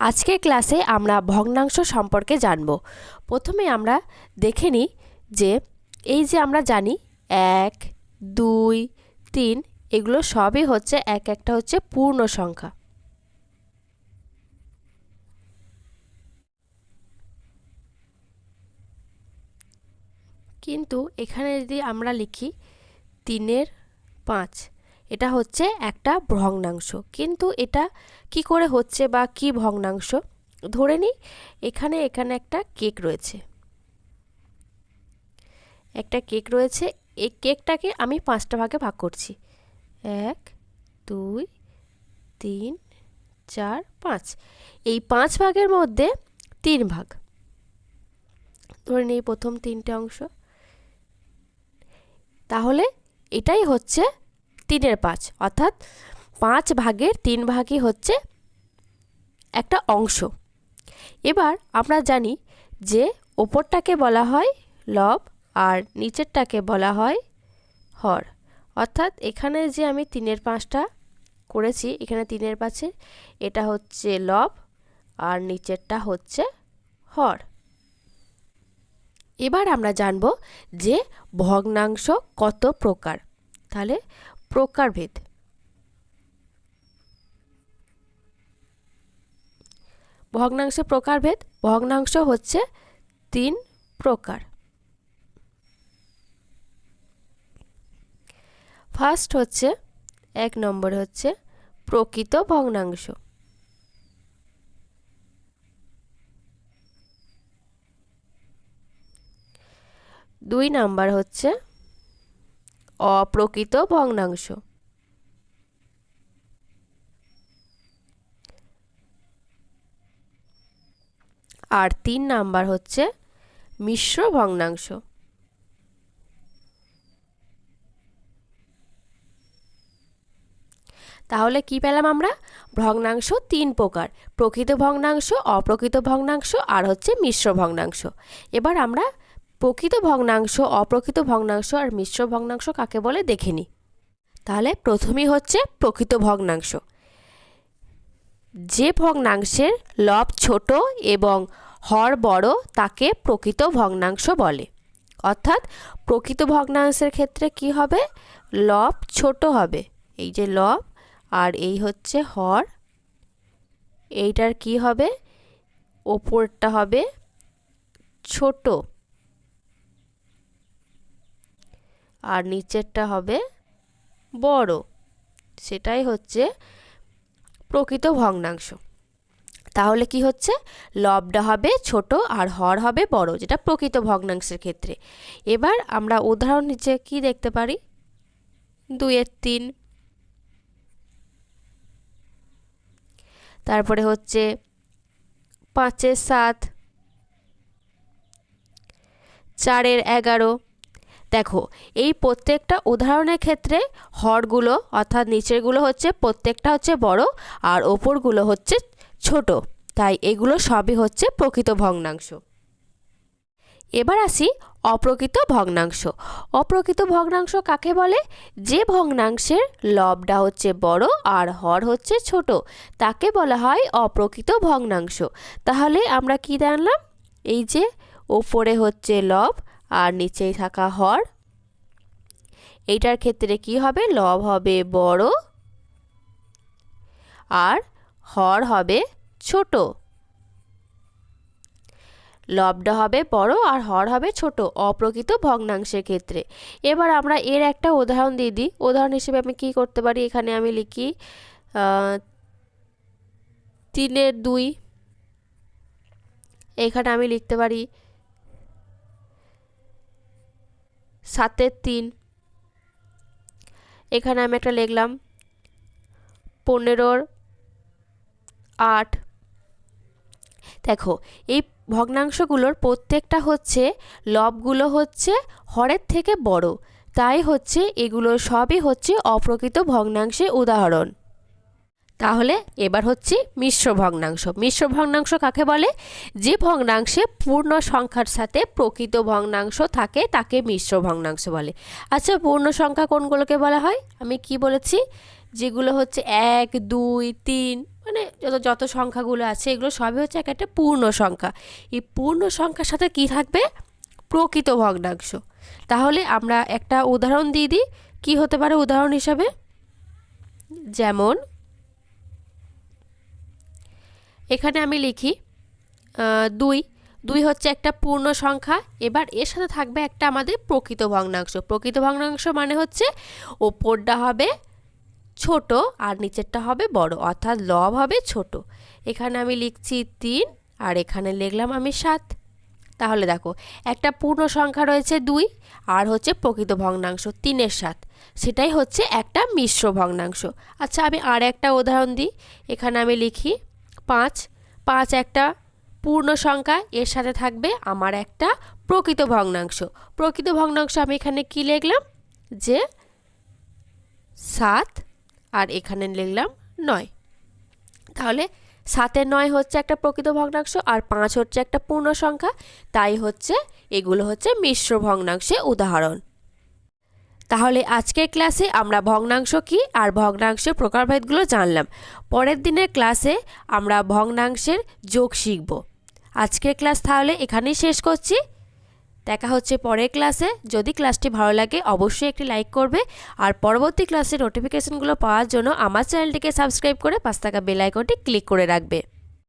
আজকের ক্লাসে আমরা ভগ্নাংশ সম্পর্কে জানব। প্রথমে আমরা দেখে নিই যে এই যে আমরা জানি এক, দুই, তিন, এগুলো সবই হচ্ছে এক একটা হচ্ছে পূর্ণ সংখ্যা। কিন্তু এখানে যদি আমরা লিখি তিনের পাঁচ এটা হচ্ছে একটা ভগ্নাংশ। কিন্তু এটা কি করে হচ্ছে বা কি ভগ্নাংশ? ধরে নিই, এখানে এখানে একটা কেক রয়েছে। একটা কেক রয়েছে। এই কেকটাকে আমি পাঁচটা ভাগে ভাগ করছি। এক, দুই, তিন, চার, পাঁচ। এই পাঁচ ভাগের মধ্যে তিন ভাগ। ধরে নিই প্রথম তিনটে অংশ। তাহলে এটাই হচ্ছে তিনের পাঁচ, অর্থাৎ পাঁচ ভাগের তিন ভাগই হচ্ছে একটা অংশ। এবার আমরা জানি যে ওপরটাকে বলা হয় লব আর নিচেরটাকে বলা হয় হর। অর্থাৎ এখানে যে আমি তিনের পাঁচটা করেছি, এখানে তিনের পাঁচে এটা হচ্ছে লব আর নিচেরটা হচ্ছে হর। এবার আমরা জানব যে ভগ্নাংশ কত প্রকার। তাহলে প্রকারভেদ। ভগ্নাংশের প্রকারভেদ, ভগ্নাংশ হচ্ছে তিন প্রকার। ফার্স্ট হচ্ছে, এক নম্বরে হচ্ছে প্রকৃত ভগ্নাংশ। দুই নাম্বার হচ্ছে অপ্রকৃত ভগ্নাংশ। আর তিন নাম্বার হচ্ছে মিশ্র ভগ্নাংশ। তাহলে কি পেলাম আমরা? ভগ্নাংশ তিন প্রকার, প্রকৃত ভগ্নাংশ, অপ্রকৃত ভগ্নাংশ আর হচ্ছে মিশ্র ভগ্নাংশ। এবার আমরা প্রকৃত ভগ্নাংশ, অপ্রকৃত ভগ্নাংশ আর মিশ্র ভগ্নাংশ কাকে বলে দেখে তাহলে প্রথমেই হচ্ছে প্রকৃত ভগ্নাংশ। যে ভগ্নাংশের লব ছোট এবং হর বড় তাকে প্রকৃত ভগ্নাংশ বলে। অর্থাৎ প্রকৃত ভগ্নাংশের ক্ষেত্রে কি হবে? লব ছোট হবে। এই যে লব আর এই হচ্ছে হর। এইটার কি হবে? ওপরটা হবে ছোট। আর নিচেরটা হবে বড়। সেটাই হচ্ছে প্রকৃত ভগ্নাংশ। তাহলে কি হচ্ছে? লবটা হবে ছোট আর হর হবে বড়, যেটা প্রকৃত ভগ্নাংশের ক্ষেত্রে। এবার আমরা উদাহরণ নিচে কি দেখতে পারি? দুইয়ের তিন। তারপরে হচ্ছে পাঁচের সাত। চারের এগারো। দেখো, এই প্রত্যেকটা উদাহরণের ক্ষেত্রে হরগুলো অর্থাৎ নিচেরগুলো হচ্ছে প্রত্যেকটা হচ্ছে বড় আর ওপরগুলো হচ্ছে ছোট। তাই এগুলো সবই হচ্ছে প্রকৃত ভগ্নাংশ। এবার আসি অপ্রকৃত ভগ্নাংশ। অপ্রকৃত ভগ্নাংশ কাকে বলে? যে ভগ্নাংশের লবটা হচ্ছে বড় আর হর হচ্ছে ছোট, তাকে বলা হয় অপ্রকৃত ভগ্নাংশ। তাহলে আমরা কি জানলাম? এই যে ওপরে হচ্ছে লব আর নিচেই থাকা হর। এইটার ক্ষেত্রে কি হবে? লব হবে বড় আর হর হবে ছোট। লবটা হবে বড় আর হর হবে ছোট, অপ্রকৃত ভগ্নাংশের ক্ষেত্রে। এবার আমরা এর একটা উদাহরণ দিয়ে দিই। উদাহরণ হিসেবে আমি কি করতে পারি? এখানে আমি লিখি তিনের দুই। এখানে আমি লিখতে পারি সাতের তিন। এখানে আমি একটা লিখলাম, পনেরোর আট। দেখো, এই ভগ্নাংশগুলোর প্রত্যেকটা হচ্ছে, লবগুলো হচ্ছে হরের থেকে বড়। তাই হচ্ছে, এগুলো সবই হচ্ছে অপ্রকৃত ভগ্নাংশের উদাহরণ। তাহলে এবার হচ্ছে মিশ্র ভগ্নাংশ। মিশ্র ভগ্নাংশ কাকে বলে? যে ভগ্নাংশে পূর্ণ সংখ্যার সাথে প্রকৃত ভগ্নাংশ থাকে, তাকে মিশ্র ভগ্নাংশ বলে। আচ্ছা পূর্ণ সংখ্যা কোনগুলোকে বলা হয়? আমি কি বলেছি? যেগুলো হচ্ছে এক, দুই, তিন মানে যত যত সংখ্যাগুলো আছে, এগুলো সবই হচ্ছে এক একটা পূর্ণ সংখ্যা। এই পূর্ণ সংখ্যার সাথে কি থাকবে? প্রকৃত ভগ্নাংশ। তাহলে আমরা একটা উদাহরণ দিয়ে দিই। কী হতে পারে উদাহরণ হিসাবে? যেমন এখানে আমি লিখি দুই। দুই হচ্ছে একটা পূর্ণ সংখ্যা, এবার এর সাথে থাকবে একটা আমাদের প্রকৃত ভগ্নাংশ। প্রকৃত ভগ্নাংশ মানে হচ্ছে ওপরটা হবে ছোট আর নিচেরটা হবে বড়, অর্থাৎ লব হবে ছোট। এখানে আমি লিখছি তিন আর এখানে লিখলাম আমি সাত। তাহলে দেখো, একটা পূর্ণ সংখ্যা রয়েছে দুই আর হচ্ছে প্রকৃত ভগ্নাংশ তিনের সাত। সেটাই হচ্ছে একটা মিশ্র ভগ্নাংশ। আচ্ছা আমি আর একটা উদাহরণ দিই। এখানে আমি লিখি পাঁচ পাঁচ একটা পূর্ণ সংখ্যা, এর সাথে থাকবে আমার একটা প্রকৃত ভগ্নাংশ। প্রকৃত ভগ্নাংশ আমি এখানে কি লিখলাম? যে সাত, আর এখানে লিখলাম নয়। তাহলে সাতের নয় হচ্ছে একটা প্রকৃত ভগ্নাংশ, আর পাঁচ হচ্ছে একটা পূর্ণ সংখ্যা। তাই হচ্ছে, এগুলো হচ্ছে মিশ্র ভগ্নাংশে উদাহরণ। তাহলে আজকের ক্লাসে আমরা ভগ্নাংশ কী আর ভগ্নাংশের প্রকারভেদগুলো জানলাম। পরের দিনের ক্লাসে আমরা ভগ্নাংশের যোগ শিখব। আজকের ক্লাস তাহলে এখানেই শেষ করছি। দেখা হচ্ছে পরের ক্লাসে। যদি ক্লাসটি ভালো লাগে, অবশ্যই একটি লাইক করবে। আর পরবর্তী ক্লাসের নোটিফিকেশনগুলো পাওয়ার জন্য আমার চ্যানেলটিকে সাবস্ক্রাইব করে পাঁচ টাকা বেল আইকনটি ক্লিক করে রাখবে।